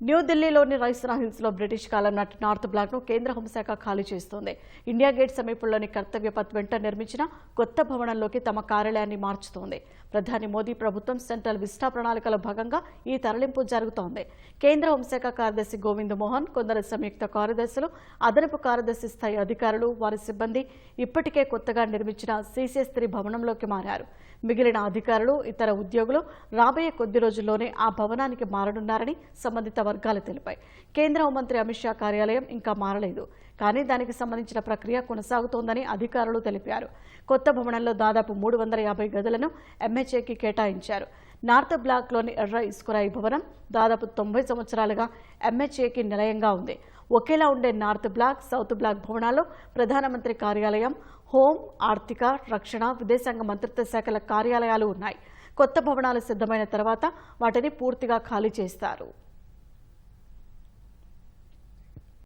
న్యూఢిల్లీలోని రైసనా హిల్స్లో బ్రిటిష్ కాలం నాటి నార్త్ బ్లాక్ను కేంద్ర హోంశాఖ ఖాళీ చేస్తోంది. ఇండియా గేట్ సమీపంలోని కర్తవ్య పథ్ వెంట నిర్మించిన కొత్త భవనంలోకి తమ కార్యాలయాన్ని మార్చుతోంది. ప్రధాని మోదీ ప్రభుత్వం సెంట్రల్ విస్టా ప్రణాళికలో భాగంగా ఈ తరలింపు జరుగుతోంది. కేంద్ర హోంశాఖ కార్యదర్శి గోవింద్ మోహన్ కొందరు సంయుక్త కార్యదర్శులు అదనపు కార్యదర్శి స్థాయి అధికారులు వారి సిబ్బంది ఇప్పటికే కొత్తగా నిర్మించిన సీసీఎస్ త్రీ భవనంలోకి మారారు. మిగిలిన అధికారులు ఇతర ఉద్యోగులు రాబోయే కొద్ది రోజుల్లోనే ఆ భవనానికి మారనున్నారని సంబంధిత వర్గాలు తెలిపాయి. కేంద్ర హోంమంత్రి అమిత్ షా కార్యాలయం ఇంకా మారలేదు. కానీ దానికి సంబంధించిన ప్రక్రియ కొనసాగుతోందని అధికారులు తెలిపారు. కొత్త భవనంలో దాదాపు మూడు వందల యాభై గదులను ఎంహెచ్ఏకి కేటాయించారు. నార్త్ బ్లాక్లోని ఎర్ర ఇస్కురాయి భవనం దాదాపు తొంభై సంవత్సరాలుగా ఎంహెచ్ఏకి నిలయంగా ఉంది. ఒకేలా ఉండే నార్త్ బ్లాక్ సౌత్ బ్లాక్ భవనాల్లో ప్రధానమంత్రి కార్యాలయం హోం ఆర్థిక రక్షణ విదేశాంగ మంత్రిత్వ శాఖల కార్యాలయాలు ఉన్నాయి. కొత్త భవనాలు సిద్ధమైన తర్వాత వాటిని పూర్తిగా ఖాళీ చేస్తారు.